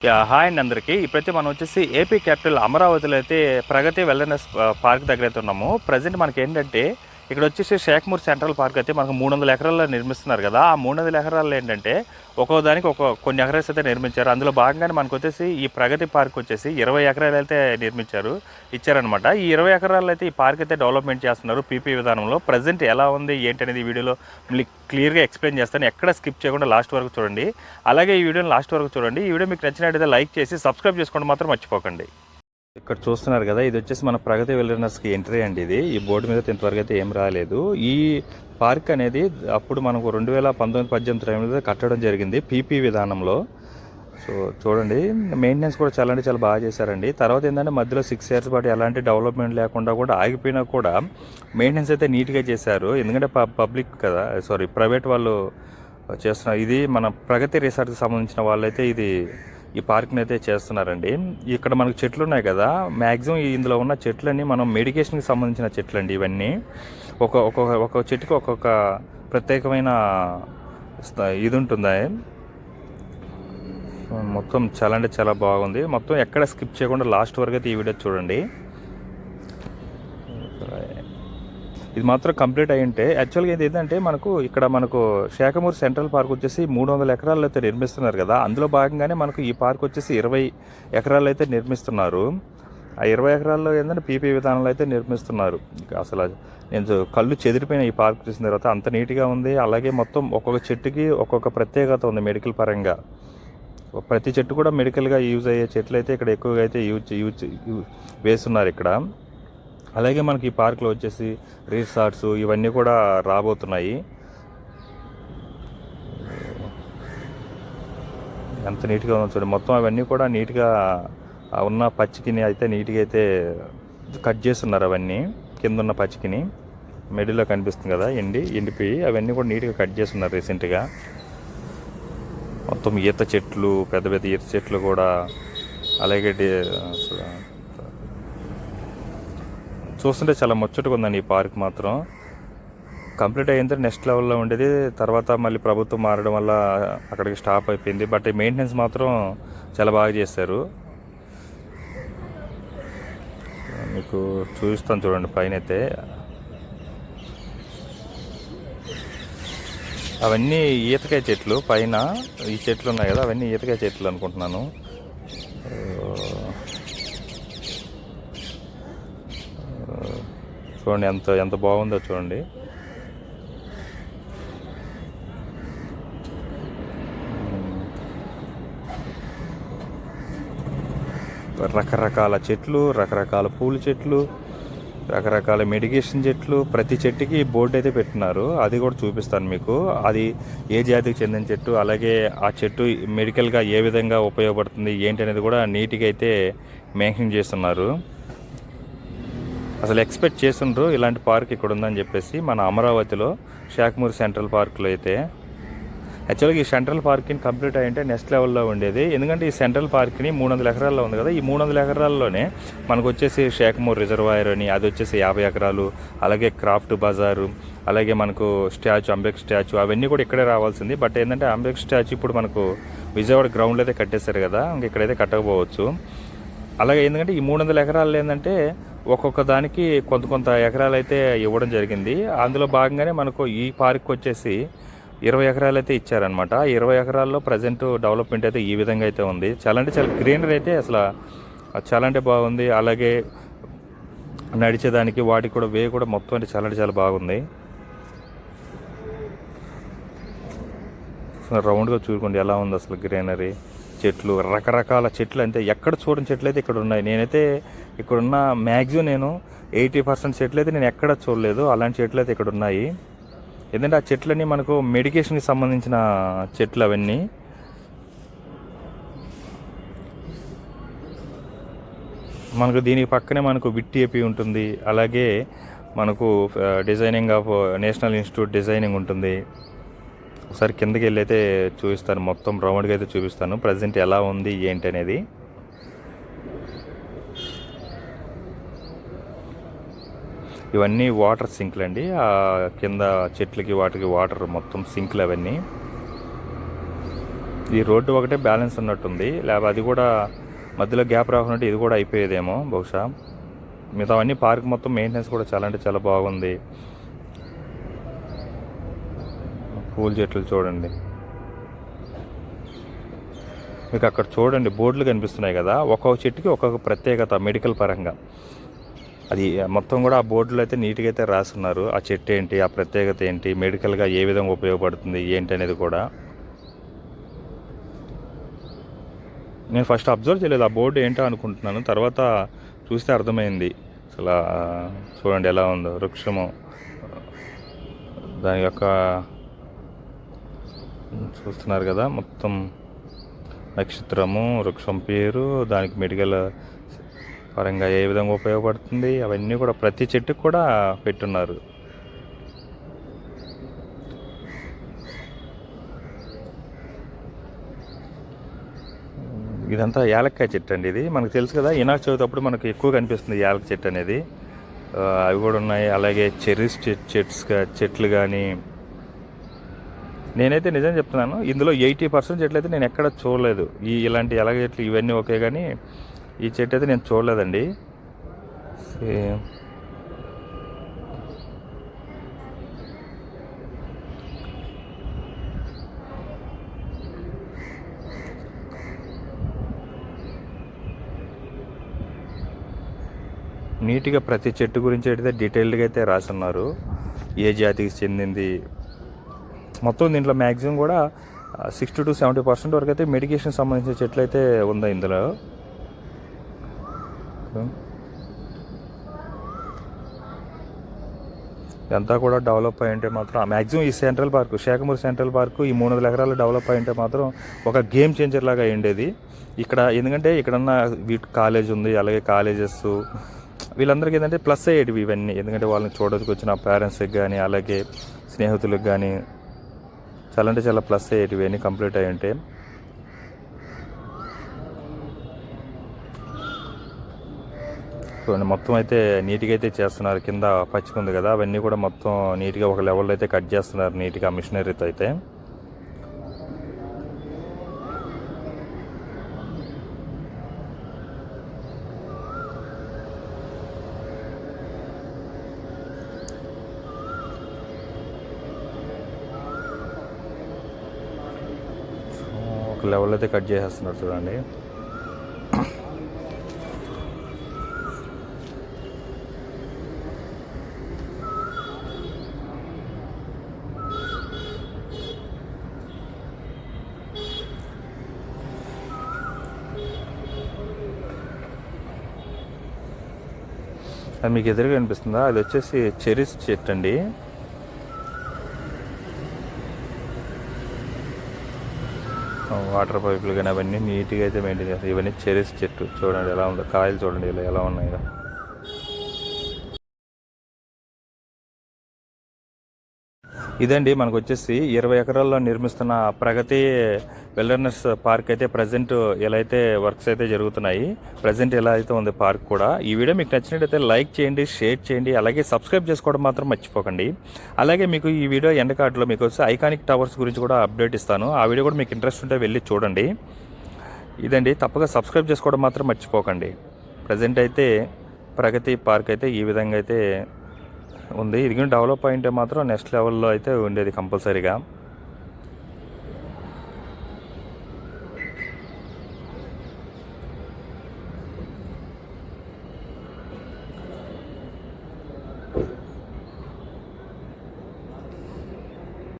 Hi అండి అందరికీ. ఇప్పుడైతే మనం వచ్చేసి ఏపీ క్యాపిటల్ అమరావతిలో అయితే ప్రగతి వెల్నెస్ పార్క్ దగ్గర అయితే ఉన్నాము. ప్రజెంట్ మనకి ఏంటంటే ఇక్కడ వచ్చేసి షేక్మూర్ సెంట్రల్ పార్క్ అయితే మనకు మూడు వందల ఎకరాల్లో నిర్మిస్తున్నారు కదా. ఆ మూడు వందల ఎకరాల్లో ఏంటంటే ఒక్కో దానికి ఒక కొన్ని ఎకరాస్ అయితే నిర్మించారు. అందులో భాగంగానే మనకు వచ్చేసి ఈ ప్రగతి పార్క్ వచ్చేసి ఇరవై ఎకరాలు అయితే నిర్మించారు ఇచ్చారనమాట ఈ ఇరవై ఎకరాలు అయితే ఈ పార్క్ అయితే డెవలప్మెంట్ చేస్తున్నారు పీపీ విధానంలో. ప్రజెంట్ ఎలా ఉంది ఏంటి అనేది వీడియోలో మళ్ళీ క్లియర్గా ఎక్స్ప్లెయిన్ చేస్తాను. ఎక్కడ స్కిప్ చేయకుండా లాస్ట్ వరకు చూడండి. అలాగే ఈ వీడియోని లాస్ట్ వరకు చూడండి. ఈ వీడియో మీకు నచ్చినట్టయితే లైక్ చేసి సబ్స్క్రైబ్ చేసుకోండి మాత్రం మర్చిపోకండి. ఇక్కడ చూస్తున్నారు కదా ఇది వచ్చేసి మన ప్రగతి వెల్నెస్కి ఎంట్రీ అండి ఇది. ఈ బోర్డు మీద ఇంతవరకు అయితే ఏం రాలేదు. ఈ పార్క్ అనేది అప్పుడు మనకు రెండు వేల పంతొమ్మిది పద్దెనిమిది టైంలో కట్టడం జరిగింది పీపీ విధానంలో. సో చూడండి మెయింటెనెన్స్ కూడా చాలా అంటే చాలా బాగా చేశారండి. తర్వాత ఏంటంటే మధ్యలో సిక్స్ ఇయర్స్ పాటు ఎలాంటి డెవలప్మెంట్ లేకుండా కూడా ఆగిపోయినా కూడా మెయింటెనెన్స్ అయితే నీట్గా చేశారు. ఎందుకంటే పబ్లిక్ కదా సారీ ప్రైవేట్ వాళ్ళు చేస్తున్నారు. ఇది మన ప్రగతి రిసార్ట్కి సంబంధించిన వాళ్ళైతే ఇది ఈ పార్క్ని అయితే చేస్తున్నారండి. ఇక్కడ మనకు చెట్లు ఉన్నాయి కదా మ్యాక్సిమం ఇందులో ఉన్న చెట్లన్నీ మనం మెడికేషన్కి సంబంధించిన చెట్లు అండి ఇవన్నీ. ఒక ఒక్కొక్క ఒక్కొక్క చెట్టుకి ఒక్కొక్క ప్రత్యేకమైన ఇది ఉంటుంది మొత్తం చాలా అంటే చాలా బాగుంది. మొత్తం ఎక్కడ స్కిప్ చేయకుండా లాస్ట్ వరకు అయితే ఈ వీడియో చూడండి. ఇది మాత్రం కంప్లీట్ అయ్యి ఉంటే యాక్చువల్గా ఇది ఏంటంటే మనకు ఇక్కడ మనకు శేఖమూరు సెంట్రల్ పార్క్ వచ్చేసి మూడు వందల ఎకరాలు అయితే నిర్మిస్తున్నారు కదా. అందులో భాగంగానే మనకు ఈ పార్క్ వచ్చేసి ఇరవై ఎకరాలు అయితే నిర్మిస్తున్నారు. ఆ ఇరవై ఎకరాల్లో ఏంటంటే పీపీ విధానంలో అయితే నిర్మిస్తున్నారు. అసలు నేను కళ్ళు చెదిరిపోయిన ఈ పార్క్ చూసిన తర్వాత. అంత నీట్గా ఉంది. అలాగే మొత్తం ఒక్కొక్క చెట్టుకి ఒక్కొక్క ప్రత్యేకత ఉంది మెడికల్ పరంగా. ప్రతి చెట్టు కూడా మెడికల్గా యూజ్ అయ్యే చెట్లు అయితే ఇక్కడ ఎక్కువగా అయితే యూజ్ యూజ్ వేస్తున్నారు ఇక్కడ. అలాగే మనకి ఈ పార్క్లో వచ్చేసి రిసార్ట్స్ ఇవన్నీ కూడా రాబోతున్నాయి. ఎంత నీట్గా ఉందో చూడండి. మొత్తం అవన్నీ కూడా నీట్గా ఉన్న పచ్చికిని అయితే నీట్గా అయితే కట్ చేస్తున్నారు అవన్నీ. కింద ఉన్న పచ్చికిని. మిడిల్లో కనిపిస్తుంది కదా ఎండి ఎండిపోయి అవన్నీ కూడా నీట్గా కట్ చేస్తున్నారు రీసెంట్గా. మొత్తం ఈత చెట్లు పెద్ద పెద్ద ఈత చెట్లు కూడా అలాగే చూస్తుంటే చాలా ముచ్చటగా ఉందండి ఈ పార్క్ మాత్రం. కంప్లీట్ అయ్యింది నెక్స్ట్ లెవెల్లో ఉండేది. తర్వాత మళ్ళీ ప్రభుత్వం మారడం వల్ల అక్కడికి స్టాప్ అయిపోయింది. బట్ ఈ మెయింటెనెన్స్ మాత్రం చాలా బాగా చేశారు. మీకు చూపిస్తాను చూడండి పైన అయితే అవన్నీ ఈతకాయ చెట్లు పైన ఈ చెట్లు ఉన్నాయి కదా అవన్నీ ఈతకాయ చెట్లు అనుకుంటున్నాను. చూడండి ఎంత ఎంత బాగుందో చూడండి. రకరకాల చెట్లు రకరకాల పూల చెట్లు రకరకాల మెడికేషన్ చెట్లు ప్రతి చెట్టుకి బోర్డు అయితే పెట్టినారు. అది కూడా చూపిస్తాను మీకు. అది ఏ జాతికి చెందిన చెట్టు అలాగే ఆ చెట్టు మెడికల్గా ఏ విధంగా ఉపయోగపడుతుంది ఏంటి అనేది కూడా నీట్గా అయితే మెన్షన్ చేస్తున్నారు. అసలు ఎక్స్పెక్ట్ చేసిండ్రు ఇలాంటి పార్క్ ఇక్కడ ఉందని చెప్పేసి మన అమరావతిలో షాక్మూర్ సెంట్రల్ పార్క్లో అయితే. యాక్చువల్గా ఈ సెంట్రల్ పార్క్ని కంప్లీట్ అయ్యింటే నెక్స్ట్ లెవెల్లో ఉండేది. ఎందుకంటే ఈ సెంట్రల్ పార్క్ని మూడు వందల ఎకరాల్లో ఉంది కదా. ఈ మూడు వందల ఎకరాల్లోనే మనకు వచ్చేసి షేఖమూర్ రిజర్వాయర్ అని అది వచ్చేసి యాభై ఎకరాలు అలాగే క్రాఫ్ట్ బజారు అలాగే మనకు స్టాచ్యూ అంబేక్ స్టాచ్యూ అవన్నీ కూడా ఇక్కడే రావాల్సింది. బట్ ఏంటంటే అంబేక్ స్టాచ్యూ ఇప్పుడు మనకు విజయవాడ గ్రౌండ్లో అయితే కట్టేశారు కదా. ఇంక ఇక్కడైతే కట్టకపోవచ్చు. అలాగే ఎందుకంటే ఈ మూడు వందల ఎకరాలు ఏంటంటే ఒక్కొక్క దానికి కొంత కొంత ఎకరాలు అయితే ఇవ్వడం జరిగింది. అందులో భాగంగానే మనకు ఈ పార్క్ వచ్చేసి ఇరవై ఎకరాలు అయితే ఇచ్చారనమాట ఇరవై ఎకరాల్లో ప్రజెంట్ డెవలప్మెంట్ అయితే ఈ విధంగా అయితే ఉంది. చాలా అంటే చాలా గ్రీనరీ అయితే అసలు చాలా అంటే బాగుంది. అలాగే నడిచేదానికి వాటికి కూడా వే కూడా మొత్తం అంటే చాలా అంటే చాలా బాగుంది. రౌండ్గా చూసుకోండి ఎలా ఉంది అసలు గ్రీనరీ చెట్లు రకరకాల చెట్లు అంటే ఎక్కడ చూడని చెట్లు అయితే ఇక్కడ ఉన్నాయి. నేనైతే ఇక్కడున్న మ్యాక్సిమం నేను ఎయిటీ పర్సెంట్ చెట్లు అయితే నేను ఎక్కడ చూడలేదు. అలాంటి చెట్లు అయితే ఇక్కడ ఉన్నాయి ఎందుకంటే ఆ చెట్లన్నీ మనకు మెడికేషన్కి సంబంధించిన చెట్లు అవన్నీ. మనకు దీనికి పక్కనే మనకు విట్టిఏపి ఉంటుంది. అలాగే మనకు designing of national institute designing ఉంటుంది. ఒకసారి కిందకి వెళ్ళి అయితే చూపిస్తాను. మొత్తం రౌండ్గా అయితే చూపిస్తాను. ప్రజెంట్ ఎలా ఉంది ఏంటి అనేది ఇవన్నీ వాటర్ సింక్లు అండి. ఆ కింద చెట్లకి వాటికి వాటర్ మొత్తం సింక్లు అవన్నీ. ఈ రోడ్డు ఒకటే బ్యాలెన్స్ ఉన్నట్టుంది లేకపోతే అది కూడా మధ్యలో గ్యాప్ రాకుండా ఇది కూడా అయిపోయేదేమో బహుశా. మిగతా అన్ని పార్క్ మొత్తం మెయింటెనెన్స్ కూడా చాలా అంటే చాలా బాగుంది. పూల చెట్లు చూడండి. మీకు అక్కడ చూడండి బోర్డులు కనిపిస్తున్నాయి కదా. ఒక్కొక్క చెట్టుకి ఒక్కొక్క ప్రత్యేకత మెడికల్ పరంగా. అది మొత్తం కూడా ఆ బోర్డులో అయితే నీట్గా అయితే రాసున్నారు. ఆ చెట్టు ఏంటి ఆ ప్రత్యేకత ఏంటి మెడికల్గా ఏ విధంగా ఉపయోగపడుతుంది ఏంటి అనేది కూడా. నేను ఫస్ట్ అబ్జర్వ్ చేయలేదు ఆ బోర్డు ఏంటో అనుకుంటున్నాను. తర్వాత చూస్తే అర్థమైంది. అసలు చూడండి ఎలా ఉందో వృక్షము. దాని యొక్క చూస్తున్నారు కదా మొత్తం నక్షత్రము వృక్షం పేరు దానికి మెడికల్ పరంగా ఏ విధంగా ఉపయోగపడుతుంది అవన్నీ కూడా ప్రతి చెట్టుకు కూడా పెట్టున్నారు. ఇదంతా యాలక్కాయ చెట్టు అండి ఇది. మనకు తెలుసు కదా ఇనాక్ చదివేటప్పుడు మనకు ఎక్కువ కనిపిస్తుంది యాలక చెట్టు అనేది. అవి కూడా ఉన్నాయి. అలాగే చెర్రీస్ చెట్స్ చెట్లు కానీ నేనైతే నిజం చెప్తున్నాను ఇందులో ఎయిటీ పర్సెంట్ చెట్లు అయితే నేను ఎక్కడ చూడలేదు. ఈ ఇలాంటి ఎలాగ చెట్లు ఇవన్నీ ఓకే కానీ ఈ చెట్టు అయితే నేను చూడలేదండి. సేమ్. నీట్గా ప్రతి చెట్టు గురించి అయితే డీటెయిల్డ్గా అయితే రాసున్నారు ఏ జాతికి చెందింది? మొత్తం దీంట్లో మ్యాక్సిమం కూడా సిక్స్టీ టు సెవెంటీ పర్సెంట్ వరకు అయితే మెడికేషన్ సంబంధించిన చెట్లు అయితే ఉంది ఇందులో. ఇదంతా కూడా డెవలప్ అయి ఉంటే మాత్రం మ్యాక్సిమం ఈ సెంట్రల్ పార్క్ శేఖమూరు సెంట్రల్ పార్క్ ఈ మూడు వందల ఎకరాలు డెవలప్ అయి ఉంటే మాత్రం ఒక గేమ్ చేంజర్ లాగా అయి ఇక్కడ ఎందుకంటే ఇక్కడన్న వీటి కాలేజ్ ఉంది అలాగే కాలేజెస్. వీళ్ళందరికీ ఏంటంటే ప్లస్ అయ్యేటివి ఇవన్నీ. ఎందుకంటే వాళ్ళని చూడడానికి వచ్చిన పేరెంట్స్కి కానీ అలాగే స్నేహితులకు కానీ చాలా అంటే చాలా ప్లస్ అయ్యేటివి అన్నీ కంప్లీట్ అయి ఉంటే చూడండి మొత్తం అయితే నీట్గా అయితే చేస్తున్నారు. కింద పచ్చిక ఉంది కదా అవన్నీ కూడా మొత్తం నీట్గా ఒక లెవెల్లో అయితే కట్ చేస్తున్నారు నీట్గా మిషనరీతో అయితే. ఒక లెవెల్ అయితే కట్ చేసేస్తున్నారు చూడండి. అది మీకు ఎదురుగా కనిపిస్తుందా అది వచ్చేసి చెరీస్ చెట్టు అండి. వాటర్ పైపులు కానీ అవన్నీ నీట్గా అయితే మెయింటైన్ చేస్తాయి ఇవన్నీ చెరీస్ చెట్టు. చూడండి ఎలా ఉందో. కాయలు చూడండి ఇలా ఎలా ఉన్నాయో. ఇదండి మనకు వచ్చేసి ఇరవై ఎకరాల్లో నిర్మిస్తున్న ప్రగతి వెల్డర్నెస్ పార్క్ అయితే ప్రజెంట్ ఎలా అయితే వర్క్స్ అయితే జరుగుతున్నాయి. ప్రజెంట్ ఎలా అయితే ఉంది పార్క్ కూడా. ఈ వీడియో మీకు నచ్చినట్టయితే లైక్ చేయండి షేర్ చేయండి అలాగే సబ్స్క్రైబ్ చేసుకోవడం మాత్రం మర్చిపోకండి. అలాగే మీకు ఈ వీడియో ఎండ్ కార్డులో మీకు వచ్చి ఐకానిక్ టవర్స్ గురించి కూడా అప్డేట్ ఇస్తాను. ఆ వీడియో కూడా మీకు ఇంట్రెస్ట్ ఉంటే వెళ్ళి చూడండి. ఇదండి తప్పక సబ్స్క్రైబ్ చేసుకోవడం మాత్రం మర్చిపోకండి. ప్రజెంట్ అయితే ప్రగతి పార్క్ అయితే ఈ విధంగా అయితే ఉంది. ఇది డెవలప్ అయింటే మాత్రం నెక్స్ట్ లెవెల్లో అయితే ఉండేది కంపల్సరీగా